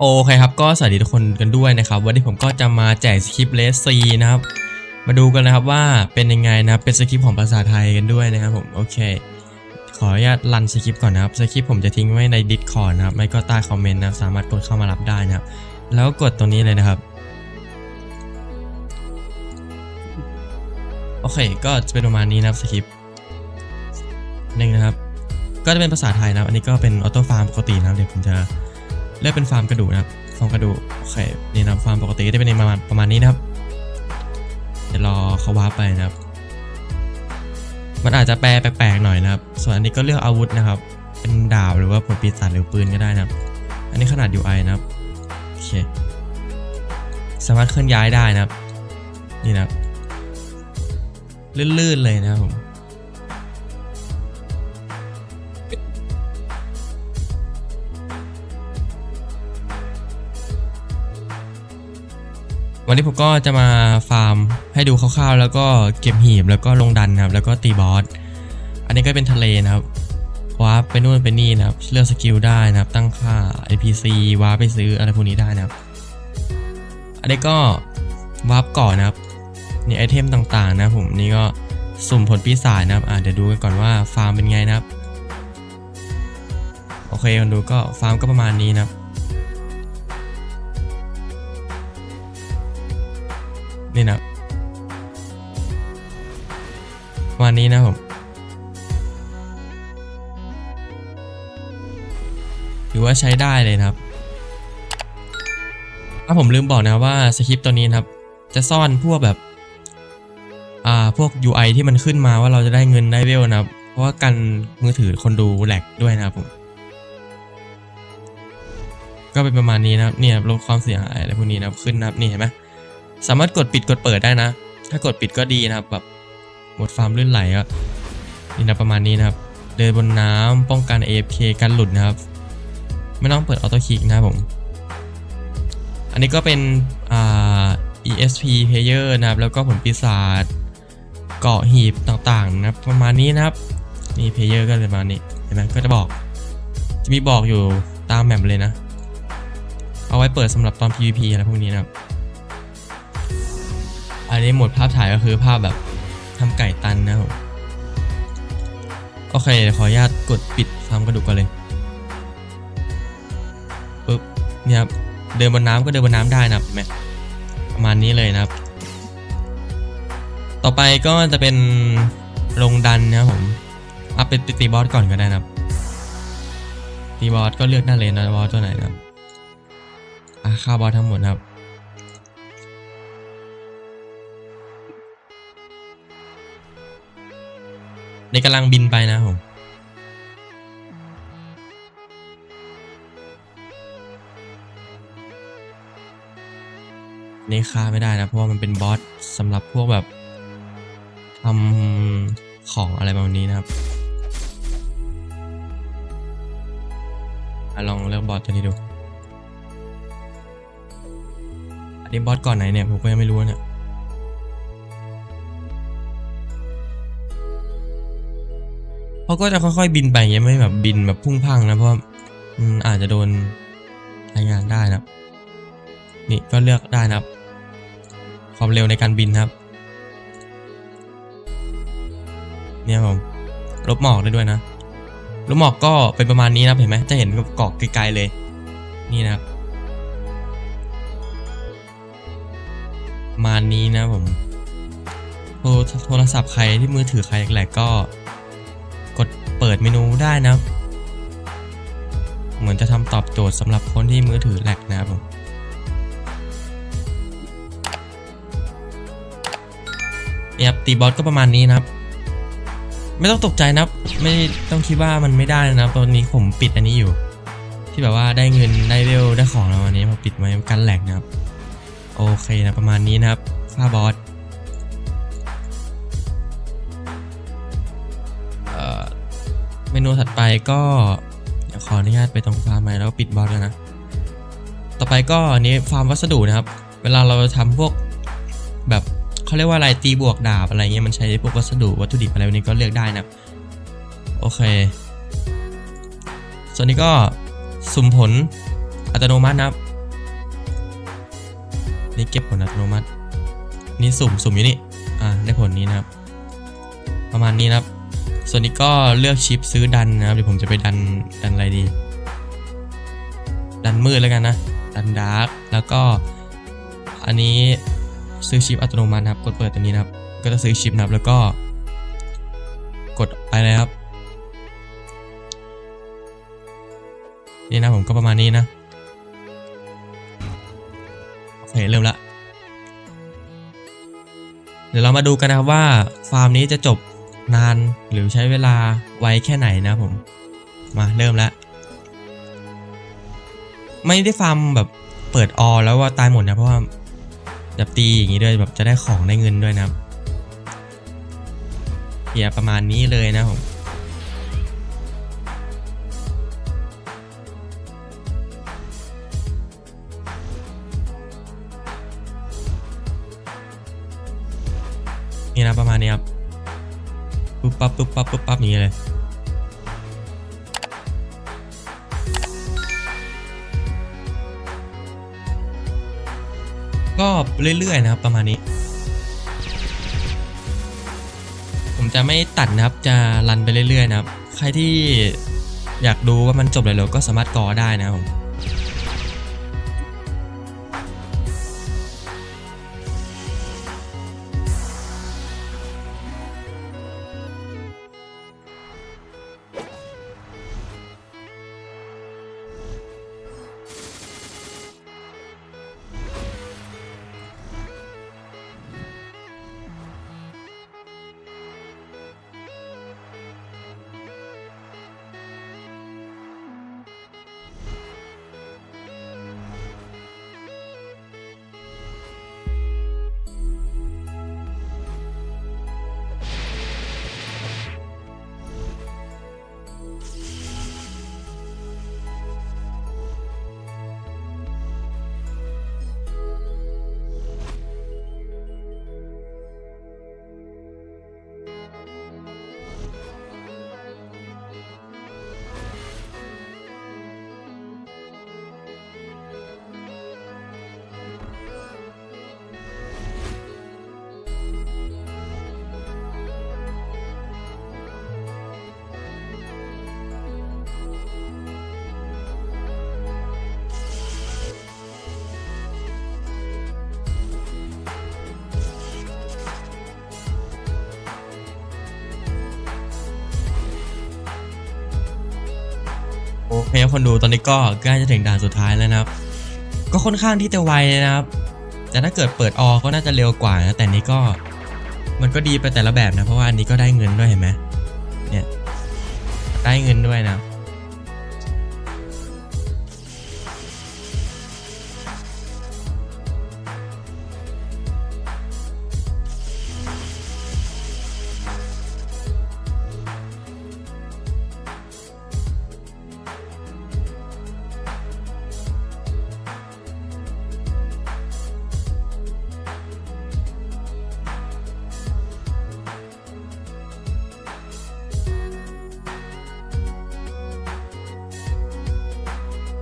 โอเคครับก็สวัสดีทุกคนกันด้วยนะครับ วันนี้ผมก็จะมาแจกสคริปต์เลสซีนะครับ มาดูกันนะครับว่าเป็นยังไงนะครับเป็นสคริปต์ของภาษาไทยกันด้วยนะครับผมโอเค ขออนุญาตรันสคริปต์ก่อนนะครับสคริปต์ผมจะทิ้งไว้ใน Discord นะครับไม่ก็ใต้คอมเมนต์นะสามารถกดเข้ามารับได้นะครับ แล้วกดตรงนี้เลยนะครับโอเค ก็จะเป็นประมาณนี้นะครับสคริปต์หนึ่งนะครับ ก็จะเป็นภาษาไทยนะครับ อันนี้ก็เป็นออโต้ฟาร์มปกตินะครับเดี๋ยวผมจะ เลือกเป็นฟาร์มกระดูกนะครับฟาร์มกระดูกโอเคนี่นะฟาร์มปกติก็จะเป็นประมาณประมาณนี้นะครับ เดี๋ยวรอเขาว้าไปนะครับ มันอาจจะแปลแปลกๆหน่อยนะครับ ส่วนอันนี้ก็เลือกอาวุธนะครับ เป็นดาบหรือว่าผลปีศาจหรือปืนก็ได้นะครับ อันนี้ขนาด UI นะครับโอเคสามารถเคลื่อนย้ายได้นะครับ นี่นะครับลื่นๆเลยนะครับผม วันนี้ผมก็จะมาฟาร์มให้ดูคร่าวๆ แล้วก็เก็บหีบแล้วก็ลงดันนะครับ แล้วก็ตีบอส อันนี้ก็เป็นทะเลนะครับวาร์ปไปนู่นไปนี่นะครับ เลือกสกิลได้นะครับ ตั้งค่า NPC วาร์ปไปซื้ออะไรพวกนี้ได้นะครับ อันนี้ก็วาร์ปก่อนนะครับนี่ไอเทมต่างๆ นะผมนี่ก็สุ่มผลปีศาจนะครับอ่าเดี๋ยวดูกันก่อนว่าฟาร์มเป็นไงนะครับ โอเคคนดูก็ฟาร์มก็ประมาณนี้นะครับ นี่นะครับประมาณนี้นะผมถือว่าใช้ได้เลยนะครับถ้าผมลืมบอกนะว่าสคริปต์ตัวนี้นะครับ จะซ่อนพวกแบบ อ่าพวก UI ที่มันขึ้นมาว่าเราจะได้เงินได้เวลนะครับ เพราะว่ากันมือถือคนดูแหลกด้วยนะครับผมก็เป็นประมาณนี้นะครับเนี่ยลดความเสียหายอะไรพวกนี้นะครับขึ้นนะครับนี่เห็นไหม สามารถกดปิดกดเปิดได้นะ ถ้ากดปิดก็ดีนะครับแบบหมดฟาร์มลื่นไหลก็นี่นะประมาณนี้นะครับ เดินบนน้ำป้องกัน AFK กันหลุดนะครับ ไม่ต้องเปิดออโต้คลิกนะผม อันนี้ก็เป็นอ่า ESP player นะครับ แล้วก็ผลปีศาจเกาะหีบต่างๆนะครับ ประมาณนี้นะครับนี่ player ก็ประมาณนี้เห็นไหมก็จะบอก จะมีบอกอยู่ตามแมปเลยนะ เอาไว้เปิดสำหรับตอน PVP อะไรพวกนี้นะครับ อันนี้หมดภาพถ่ายก็คือภาพแบบทำไก่ตันนะครับผมโอเคขออนุญาตกดปิดฟาร์มกระดูกก่อนเลยปึ๊บเนี่ยครับเดินบนน้ำก็เดินบนน้ำได้นะครับเห็นไหมประมาณนี้เลยนะครับ ต่อไปก็จะเป็นลงดันนะครับผมเอาเป็นตีบอสก่อนก็ได้นะครับตีบอสก็เลือกได้เลยนะบอสตัวไหนนะครับอะค่าบอสทั้งหมดครับ นกำลังบินไปนะผมนี่ค่าไม่ได้นะเพราะว่ามันเป็นบอสสำหรับพวกแบบทำของอะไรแบบนี้นะครับอลองเลือกบอสตัวนี้ดู อันนี้บอสก่อนไหนเนี่ยผมก็ยังไม่รู้เนี่ย เขาก็จะค่อยๆบินไปย่างไม่แบบบินแบบพุ่งพังนะเพราะมันอาจจะโดนรายงานได้นะนี่ก็เลือกได้นะครับ ความเร็วในการบินครับ เนี่ยผมลบหมอกได้ด้วยนะลบหมอกก็เป็นประมาณนี้นะเห็นไหมจะเห็นแบบเกาะไกลๆเลย นี่นะครับมานี้นะผมโทรโทรศัพท์ใครที่มือถือใครแหลกก็ กดเปิดเมนูได้นะครับ เหมือนจะทำตอบโจทย์สำหรับคนที่มือถือแหลกนะครับผมเนี่ยครับตีบอสก็ประมาณนี้นะครับ ไม่ต้องตกใจนะครับ ไม่ต้องคิดว่ามันไม่ได้นะครับ ตอนนี้ผมปิดอันนี้อยู่ ที่แบบว่าได้เงินได้เวลได้ของแล้ววันนี้ผมปิดไว้กันแหลกนะครับ โอเคนะประมาณนี้นะครับค่าบอส เมนูถัดไปก็เดี๋ยวขออนุญาตไปตรงฟาร์มใหม่แล้วก็ปิดบอสแล้วนะ ต่อไปก็อันนี้ฟาร์มวัสดุนะครับ เวลาเราทำพวกแบบเขาเรียกว่าอะไรตีบวกดาบอะไรเงี้ยมันใช้พวกวัสดุวัตถุดิบอะไรพวกนี้ก็เลือกได้นะโอเค ส่วนนี้ก็สุ่มผลอัตโนมัตินะครับ นี่เก็บผลอัตโนมัติ นี่สุ่มสุ่มอยู่นี่ อ่าได้ผลนี้นะครับ ประมาณนี้นะครับ ส่วนนี้ก็เลือกชิปซื้อดันนะครับเดี๋ยวผมจะไปดันดันอะไรดี ดันมืดแล้วกันนะ ดันดาร์กแล้วก็อันนี้ซื้อชิปอัตโนมัตินะครับกดเปิดตัวนี้นะครับ ก็จะซื้อชิปนะครับแล้วก็กดไปเลยครับ นี่นะผมก็ประมาณนี้นะโอเคเริ่มละเดี๋ยวเรามาดูกันนะครับว่าฟาร์มนี้จะจบ นานหรือใช้เวลาไวแค่ไหนนะผม มาเริ่มแล้วไม่ได้ฟาร์มแบบเปิดออแล้วว่าตายหมดนะเพราะว่าแบบตีอย่างนี้ด้วยแบบจะได้ของได้เงินด้วยนะครับเพียประมาณนี้เลยนะผม ปุ๊บปั๊บปุ๊บปั๊บปุ๊บปั๊บอย่างนี้เลยก็เรื่อยๆนะครับประมาณนี้ ผมจะไม่ตัดนะครับจะรันไปเรื่อยๆนะครับ ใครที่อยากดูว่ามันจบเร็วๆก็สามารถกอได้นะครับผม เคครับคนดูตอนนี้ก็ใกล้จะถึงด่านสุดท้ายแล้วนะครับ ก็ค่อนข้างที่จะไวนะครับ แต่ถ้าเกิดเปิดออก็น่าจะเร็วกว่านะแต่นี้ก็มันก็ดีไปแต่ละแบบนะ เพราะว่าอันนี้ก็ได้เงินด้วยเห็นไหมเนี่ยได้เงินด้วยนะ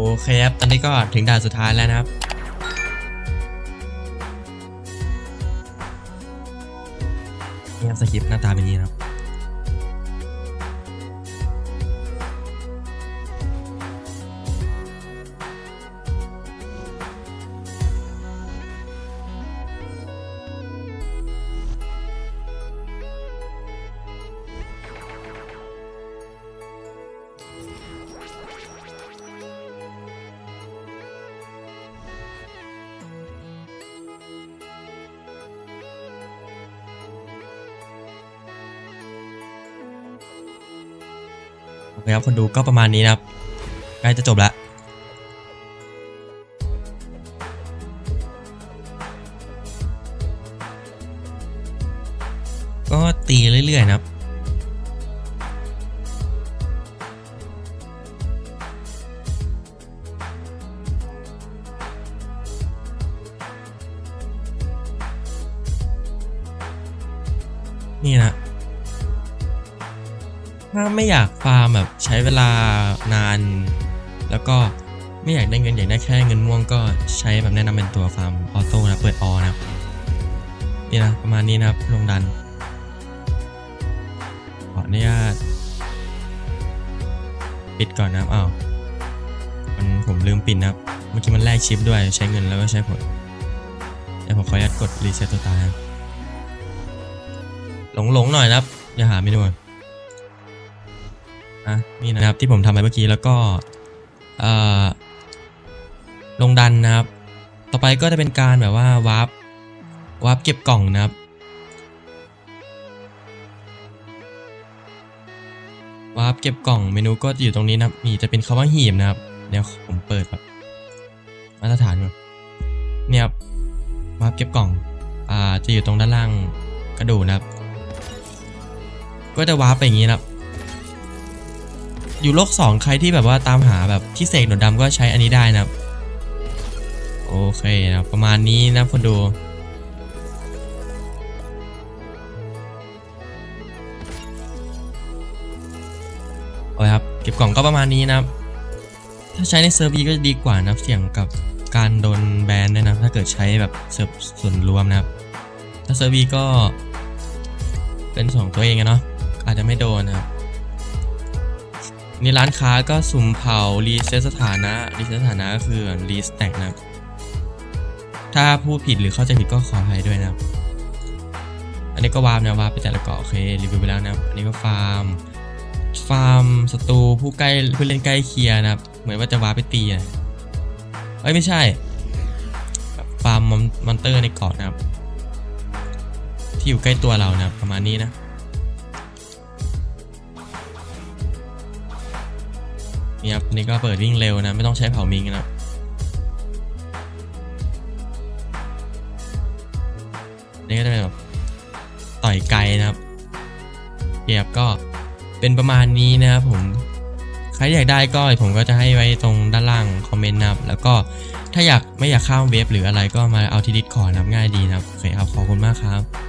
โอเคครับ ตอนนี้ก็ถึงด่านสุดท้ายแล้วนะครับ เนี่ครับสคริปต์หน้าตาเป็นอย่างนี้นะครับ อเคครับคนดูก็ประมาณนี้นะครับใกล้จะจบแล้วก็ตีเรื่อย ๆ นะครับ นี่นะ ถ้าไม่อยากฟาร์มแบบใช้เวลานาน แล้วก็ไม่อยากได้เงินอยากได้แค่เงินม่วงก็ใช้แบบแนะนำเป็นตัวฟาร์มออโต้นะเปิดออนะนี่นะประมาณนี้นะครับลงดันขออนุญาตปิดก่อนนะครับอ้าวมันผมลืมปิดนะครับเมื่อกี้มันแลกชิปด้วยใช้เงินแล้วก็ใช้ผลเดี๋ยวผมขออนุญาตกดรีเซ็ตตัวตายหลงหลงๆหน่อยนะครับ อย่าหาไม่ดูก่อ นะนี่นะครับที่ผมทำไปเมื่อกี้แล้วก็ลงดันนะครับ ต่อไปก็จะเป็นการแบบว่าวาร์ปวาร์ปเก็บกล่องนะครับวาร์ปเก็บกล่องเมนูก็อยู่ตรงนี้นะครับมีจะเป็นคำว่าหีบนะครับเดี๋ยวผมเปิดแบบมาตรฐานก่อนเนี่ยครับวาร์ปเก็บกล่องอ่าจะอยู่ตรงด้านล่างกระดูนะครับก็จะวาร์ปไปอย่างนี้นะครับ อยู่โลก 2 ใครที่แบบว่าตามหาแบบที่เสกหนวดดำก็ใช้อันนี้ได้นะครับ โอเคนะประมาณนี้นะคนดูเอาละครับ เก็บกล่องก็ประมาณนี้นะครับ ถ้าใช้ในเซิร์ฟวีก็จะดีกว่านับเสี่ยงกับการโดนแบนด้วยนะ ถ้าเกิดใช้แบบเซิร์ฟส่วนรวมนะครับ ถ้าเซิร์ฟวีก็เป็นส่วนของตัวเองอะเนาะอาจจะไม่โดนนะครับ นี่ร้านค้าก็สุ่มเผารีเซ็ตสถานะรีเซ็ตสถานะก็คือรีสแต็กนะถ้าพูดผิดหรือเข้าใจผิดก็ขออภัยด้วยนะอันนี้ก็วาร์ปนะวาร์ปไปแต่ละเกาะโอเครีวิวไปแล้วนะอันนี้ก็ฟาร์มฟาร์มศัตรูผู้ใกล้ผู้เล่นใกล้เคียนะครับเหมือนว่าจะวาร์ปไปตีอะเอ้ยไม่ใช่ฟาร์มมอนเตอร์ในเกาะนะครับ ที่อยู่ใกล้ตัวเรานะครับประมาณนี้นะ นี่ครับนี่ก็เปิดวิ่งเร็วนะ ไม่ต้องใช้เผามิงนะครับนี่ก็จะเป็นแบบต่อยไกลนะครับเกียบก็เป็นประมาณนี้นะครับผมใครอยากได้ก็ผมก็จะให้ไว้ตรงด้านล่างคอมเมนต์นะครับ แล้วก็ถ้าอยากไม่อยากข้ามเว็บหรืออะไรก็มาเอาที่ดิสคอร์นะง่ายดีนะครับโอเคครับขอบคุณมากครับ